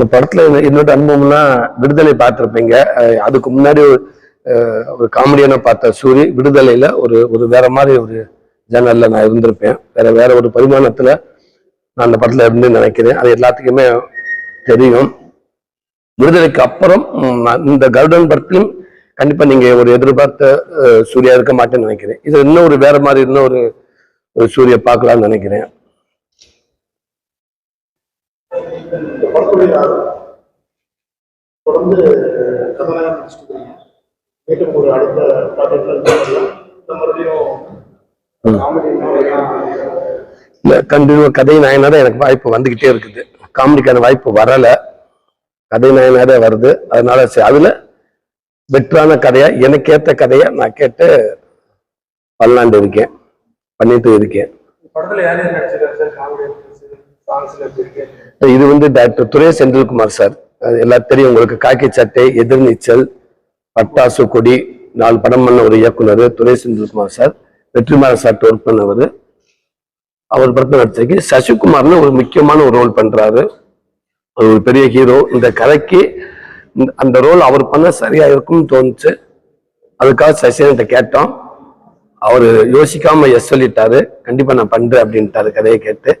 இந்த படத்துல என்னோட அனுபவம்னா விடுதலை பார்த்துருப்பீங்க. அதுக்கு முன்னாடி ஒரு, ஒரு காமெடியான பார்த்த சூரி விடுதலையில ஒரு ஒரு வேற மாதிரி ஒரு ஜேனல்ல நான் இருந்திருப்பேன். வேற வேற ஒரு பரிமாணத்துல நான் அந்த படத்துல இருந்து நினைக்கிறேன். அது எல்லாத்துக்குமே தெரியும். விடுதலைக்கு அப்புறம் இந்த கருடன் படத்திலும் கண்டிப்பா நீங்க ஒரு எதிர்பார்த்த அஹ், சூர்யா இருக்க மாட்டேன்னு நினைக்கிறேன். இது இன்னும் ஒரு வேற மாதிரி இன்னும் ஒரு ஒரு சூரிய பார்க்கலாம்னு நினைக்கிறேன். படத்துடைய தொடர்ந்து கதாநாயகன் நடிச்சிட்டு இருக்கீங்க மீண்டும் ஒரு அடுத்த ப்ராஜெக்ட்ல இந்த மறுபடியும் கண்டினியூ கதை நாயனாக எனக்கு வாய்ப்பு வந்துகிட்டே இருக்குது. காமெடிக்கான வாய்ப்பு வரல. கதை நாயனாரே வருது. அதனால சரி அதுல வெற்றான கதையா எனக்கு ஏத்த கதையா நான் கேட்டு பண்ணலாண்டு இருக்கேன் பண்ணிட்டு இருக்கேன். படத்துல யார் நடிச்சிருக்காரு சார்? காமெடி இது வந்து டாக்டர் துரை செந்தில்குமார் சார். அது எல்லாம் தெரியும். உங்களுக்கு காக்கி சட்டை எதிர்நீச்சல் பட்டாசு கொடி நாலு படம் பண்ண ஒரு இயக்குனர் Durai Senthilkumar sir. Vetrimaaran sir work பண்ணவர். அவர் படத்தை நடிச்சிருக்கு. சசிகுமார்னு ஒரு முக்கியமான ஒரு ரோல் பண்றாரு. அவர் ஒரு பெரிய ஹீரோ இந்த கதைக்கு இந்த- அந்த ரோல் அவர் பண்ண சரியா இருக்கும்னு தோணுச்சு. அதுக்காக சசிகிட்ட கேட்டோம். அவர் யோசிக்காம எஸ் சொல்லிட்டாரு. கண்டிப்பா நான் பண்றேன் அப்படின்ட்டாரு கதையை கேட்டு.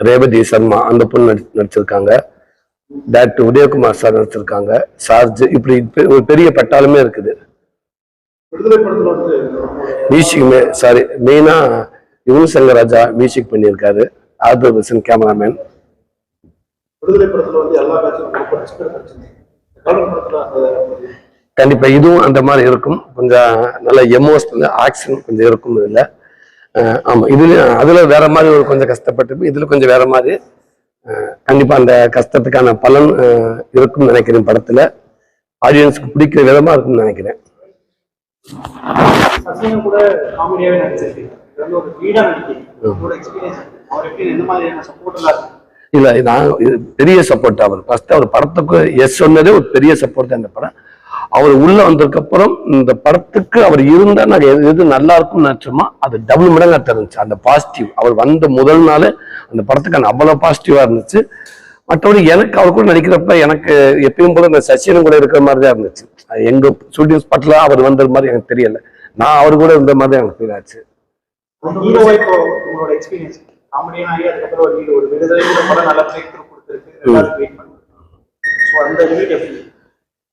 ரேவதி சர்மா அந்த பொண்ணு நடி நடிச்சிருக்காங்க. டாக்டர் உதயகுமார் சார் நடிச்சிருக்காங்க. சார்ஜ் இப்படி ஒரு பெரிய பட்டாளமே இருக்குது. மியூசிக்குமே சாரி மெயினா யுவன் சங்கர் ராஜா மியூசிக் பண்ணியிருக்காரு. ஆதர் பசன் கேமராமேன். கண்டிப்பா இதுவும் அந்த மாதிரி இருக்கும். கொஞ்சம் நல்ல எமோஷனல் ஆக்ஷன் கொஞ்சம் இருக்கும் இதுல. அஹ் ஆமா. இதுல அதுல வேற மாதிரி ஒரு கொஞ்சம் கஷ்டப்பட்டு இதுல கொஞ்சம் வேற மாதிரி அஹ் கண்டிப்பா அந்த கஷ்டத்துக்கான பலன் இருக்கும்னு நினைக்கிறேன் படத்துல. ஆடியன்ஸ்க்கு பிடிக்கிற விதமா இருக்கும்னு நினைக்கிறேன். இல்ல நான் இது பெரிய சப்போர்ட் அவர் ஃபர்ஸ்ட் அவர் படத்துக்கு எஸ் சொன்னதே ஒரு பெரிய சப்போர்ட் தான் இந்த படம். அவர் உள்ள வந்ததுக்கு அப்புறம் இந்த படத்துக்கு அவர் இருந்தா நாங்க எது எது நல்லா இருக்கும்னு நினைச்சோமோ அது டபுள் மடங்கா தெரிஞ்சுச்சு. அந்த பாசிட்டிவ் அவர் வந்த முதல் நாள் அந்த படத்துக்கான அவ்வளவு பாசிட்டிவா இருந்துச்சு. மற்றபடி எனக்கு அவர் கூட நடிக்கிறப்ப எனக்கு எப்பயும் போல இந்த சசியனும் கூட இருக்கிற மாதிரி தான் இருந்துச்சு. அது எங்க ஷூட்டிங் ஸ்பாட்ல அவர் வந்த மாதிரி எனக்கு தெரியல. நான் அவர் கூட இருந்த மாதிரி எனக்கு ஃபீல் ஆச்சு. அந்த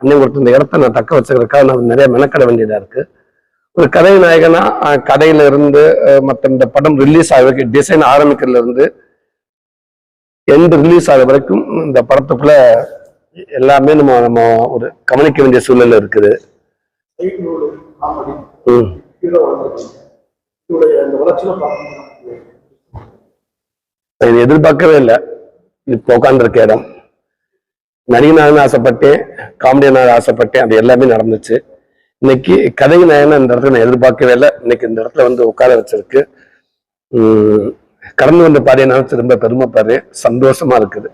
அண்ணன் கொடுத்த இந்த இடத்த நான் தக்க வச்சுக்கிறதுக்காக நான் நிறைய மெனக்கட வேண்டியதா இருக்கு. ஒரு கதை நாயகனா அஹ், கதையில இருந்து மற்ற இந்த படம் ரிலீஸ் ஆகிறதுக்கு டிசைன் ஆரம்பிக்கிறதுல இருந்து எந்த ரிலீஸ் ஆகிற வரைக்கும் இந்த படத்துக்குள்ள எல்லாமே நம்ம நம்ம ஒரு கவனிக்க வேண்டிய சூழ்நிலை இருக்குது. ம். நான் இதை எதிர்பார்க்கவே இல்லை. இப்போ உட்காந்துருக்க இடம். நடிகனாகனு ஆசைப்பட்டேன் காமெடியனாக ஆசைப்பட்டேன் அது எல்லாமே நடந்துச்சு. இன்னைக்கு கதை நாயகனா இந்த இடத்துல நான் எதிர்பார்க்கவே இல்லை. இன்னைக்கு இந்த இடத்துல வந்து உட்கார வச்சிருக்கு. கடந்து வந்த பாதையை நினைச்சு ரொம்ப பெருமைப்படுறேன். சந்தோஷமா இருக்குது.